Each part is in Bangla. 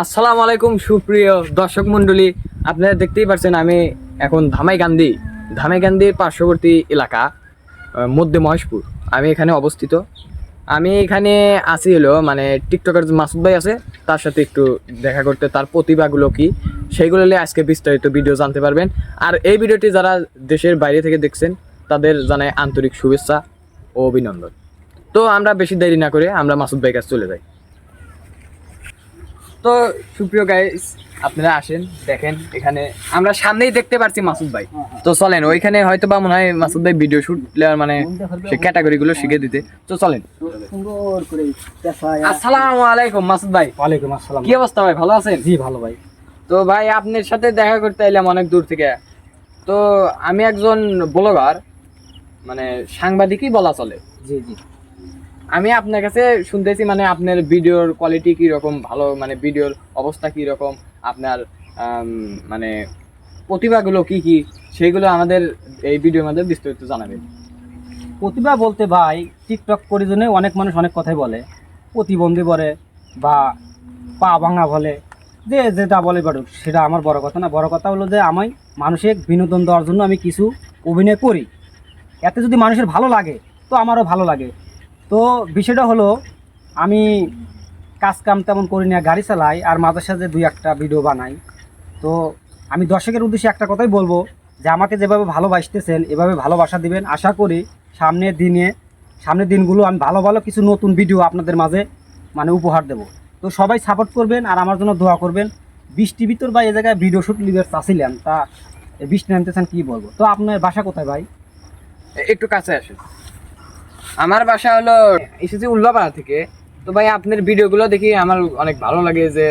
আসসালামু আলাইকুম, সুপ্রিয় দর্শক মণ্ডলী। আপনারা দেখতেই পাচ্ছেন আমি এখন ধামাই গান্ধী ধামাই ধামাইকান্দির পার্শ্ববর্তী এলাকা মধ্যে মহেশপুর। আমি এখানে অবস্থিত। আমি এখানে আসি হলো মানে টিকটকের মাসুদ ভাই আছে, তার সাথে একটু দেখা করতে, তার প্রতিভাগুলো কি, সেইগুলো নিয়ে আজকে বিস্তারিত ভিডিও জানতে পারবেন। আর এই ভিডিওটি যারা দেশের বাইরে থেকে দেখছেন, তাদের জানাই আন্তরিক শুভেচ্ছা ও অভিনন্দন। তো আমরা বেশি দেরি না করে আমরা মাসুদ ভাই কাছে চলে যাই। তো সুপ্রিয় গাইস আপনারা আসেন দেখেন এখানে আমরা সামনেই দেখতে পাচ্ছি মাসুদ ভাই। তো চলেন ওইখানে হয়তো বা মনে হয় মাসুদ ভাই ভিডিও শুট মানে সে ক্যাটাগরি গুলো শিখে দিতে। তো চলেন। সুন্দর করে পেশায় আসসালামু আলাইকুম মাসুদ ভাই। ওয়ালাইকুম আসসালাম। কি অবস্থা ভাই ভালো আছেন? জি ভালো ভাই। তো ভাই আপনার সাথে দেখা করতে এলাম অনেক দূর থেকে। তো আমি একজন ব্লগার মানে সাংবাদিকই বলা চলে। জি জি। আমি আপনার কাছে শুনতেছি মানে আপনার ভিডিওর কোয়ালিটি কি রকম ভালো মানে ভিডিওর অবস্থা কি রকম আপনার মানে প্রতিভাগুলো কি কি? সেইগুলো আমাদের এই ভিডিওর মধ্যে বিস্তারিত জানাবেন। প্রতিভা বলতে ভাই টিকটক করি জন্য অনেক মানুষ অনেক কথাই বলে। প্রতিবন্ধী বলে বা পা ভাঙা বলে। যে যেটা বলে বাড়ুক, সেটা আমার বড় কথা না। বড় কথা হলো যে আমি মানুষের বিনোদন দেওয়ার জন্য আমি কিছু অভিনয় করি। এতে যদি মানুষের ভালো লাগে, তো আমারও ভালো লাগে। তো বিষয়টা হলো, আমি কাজ কাম তেমন করি না, গাড়ি চালাই আর মাঝে সাথে দুই একটা ভিডিও বানাই। তো আমি দর্শকের উদ্দেশ্যে একটা কথাই বলব যে, আমাকে যেভাবে ভালোবাসতেছেন, এভাবে ভালোবাসা দিবেন। আশা করি সামনের দিনে সামনের দিনগুলো আমি ভালো ভালো কিছু নতুন ভিডিও আপনাদের মাঝে মানে উপহার দেব। তো সবাই সাপোর্ট করবেন আর আমার জন্য দোয়া করবেন। বৃষ্টি ভিতর বা এ জায়গায় ভিডিও শুট লিবার চাচ্ছিলেন তা বৃষ্টি নামতেছেন কী বলব? তো আপনার বাসা কোথায় ভাই? একটু কাছে আসেন। আমার বাসা হলো এসেছি উল্লাপাড়া থেকে। তো ভাই, আপনার ভিডিওগুলো দেখি আমার অনেক ভালো লাগে যে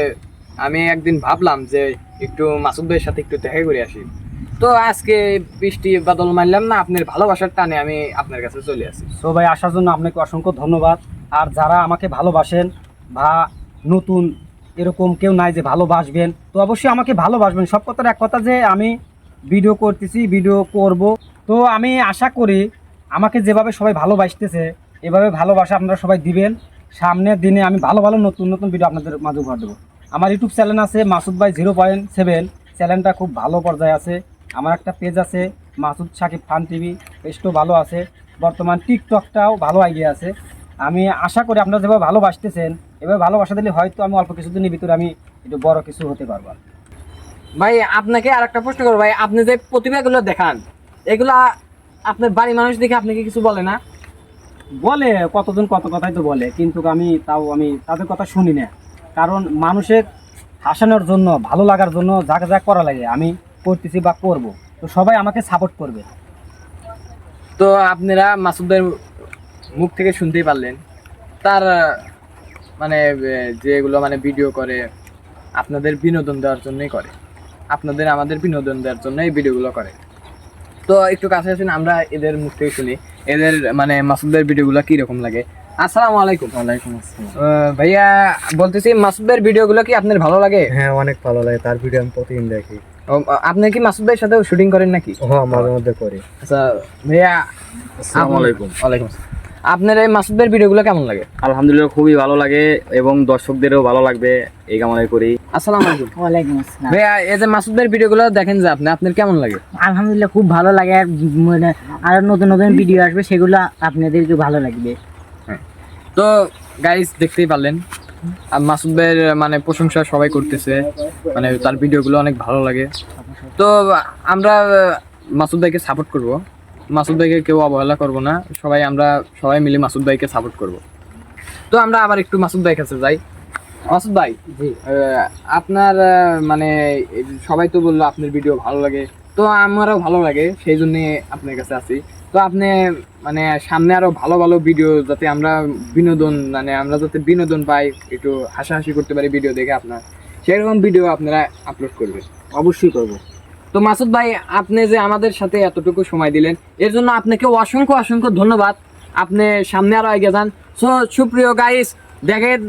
আমি একদিন ভাবলাম যে একটু মাসুদ ভাইয়ের সাথে একটু দেখা করে আসি। তো আজকে বৃষ্টি বাদল মারলাম না, আপনার ভালোবাসার টানে আমি আপনার কাছে চলে আসি। সো ভাই, আসার জন্য আপনাকে অসংখ্য ধন্যবাদ। আর যারা আমাকে ভালোবাসেন বা নতুন, এরকম কেউ নাই যে ভালোবাসবেন, তো অবশ্যই আমাকে ভালোবাসবেন। সব কথার এক কথা যে আমি ভিডিও করতেছি, ভিডিও করব। তো আমি আশা করি আমাকে যেভাবে সবাই ভালোবাসতেছে, এভাবে ভালোবাসা আপনারা সবাই দিবেন। সামনের দিনে আমি ভালো ভালো নতুন নতুন ভিডিও আপনাদের মাঝে উপহার দেবো। আমার ইউটিউব চ্যানেল আছে মাসুদ ভাই জিরো পয়েন্ট সেভেন চ্যানেলটা খুব ভালো পর্যায়ে আছে। আমার একটা পেজ আছে মাসুদ সাকিব খান টিভি পেজটাও ভালো আছে। বর্তমান টিকটকটাও ভালো আইডিয়া আছে। আমি আশা করি আপনারা যেভাবে ভালোবাসতেছেন, এভাবে ভালোবাসা দিলে হয়তো আমি অল্প কিছুদিনের ভিতরে আমি একটু বড় কিছু হতে পারব ভাই, আপনাকে আর একটা প্রশ্ন করব ভাই, আপনি যে প্রতিভাগুলো দেখান, এগুলা আপনার বাড়ি মানুষ দেখে আপনাকে কিছু বলে না? বলে কতজন কত কথাই তো বলে কিন্তু আমি তাও আমি তাদের কথা শুনি না। কারণ মানুষের হাসানোর জন্য ভালো লাগার জন্য যা যা করা লাগে আমি করতেছি বা করব। তো সবাই আমাকে সাপোর্ট করবে। তো আপনারা মাসুদের মুখ থেকে শুনতেই পারলেন। তার মানে যেগুলো মানে ভিডিও করে আপনাদের বিনোদন দেওয়ার জন্যই করে। আপনাদের আমাদের বিনোদন দেওয়ার জন্য এই ভিডিওগুলো করে। তো একটু কাছে আছেন আমরা এদের মুখ থেকে শুনি। এদের মানে মাসুদের ভিডিওগুলো কীরকম লাগে? আসসালামু আলাইকুম। ওয়ালাইকুম আসসালাম। ভাইয়া বলতেছি মাসুদের ভিডিওগুলো কি আপনার ভালো লাগে? হ্যাঁ অনেক ভালো লাগে। তার ভিডিও আমি প্রতিদিন দেখি। আপনি কি মাসুদ ভাইয়ের সাথেও শুটিং করেন নাকি? হ্যাঁ মাঝে মধ্যে করি। আচ্ছা ভাইয়া আসসালামু আলাইকুম। ওয়ালাইকুম আসসালাম। আপনার এই মাসুদ ভাইয়ের ভিডিওগুলো কেমন লাগে? আলহামদুলিল্লাহ খুবই ভালো লাগে এবং দর্শকদেরও ভালো লাগবে এই কামনাই করি। আসসালামু আলাইকুম। ওয়ালাইকুম আসসালাম। ভাইয়া এই যে মাসুদ ভাইয়ের ভিডিওগুলো দেখেন যে আপনি আপনার কেমন লাগে? আলহামদুলিল্লাহ খুব ভালো লাগে আর মানে আরও নতুন নতুন ভিডিও আসবে সেগুলো আপনাদেরকে ভালো লাগবে। তো গাইস দেখতেই পারলেন আর মাসুদ ভাইয়ের মানে প্রশংসা সবাই করতেছে মানে তার ভিডিওগুলো অনেক ভালো লাগে। তো আমরা মাসুদ ভাইকে সাপোর্ট করব। মাসুদ ভাইকে কেউ অবহেলা করব না। সবাই আমরা সবাই মিলে মাসুদ ভাইকে সাপোর্ট করব। তো আমরা আবার একটু মাসুদ ভাই কাছে যাই। মাসুদ ভাই জি। আপনার মানে সবাই তো বলল আপনার ভিডিও ভালো লাগে। তো আমারও ভালো লাগে সেই জন্যে আপনার কাছে আছি। তো আপনি মানে সামনে আরও ভালো ভালো ভিডিও যাতে আমরা বিনোদন মানে আমরা যাতে বিনোদন পাই একটু হাসাহাসি করতে পারি ভিডিও দেখে আপনার। সেরকম ভিডিও আপনারা আপলোড করবেন। অবশ্যই করব। তো মাসুদ ভাই, আপনি যে আমাদের সাথে এতটুকু সময় দিলেন, এর জন্য আপনাকে অসংখ্য অসংখ্য ধন্যবাদ। আপনি সামনে আরও এগিয়ে যান। সো সুপ্রিয় গাইস দেখেন,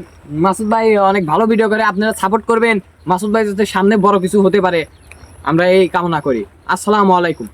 মাসুদ ভাই অনেক ভালো ভিডিও করে, আপনারা সাপোর্ট করবেন। মাসুদ ভাই যাতে সামনে বড় কিছু হতে পারে, আমরা এই কামনা করি। আসসালামু আলাইকুম।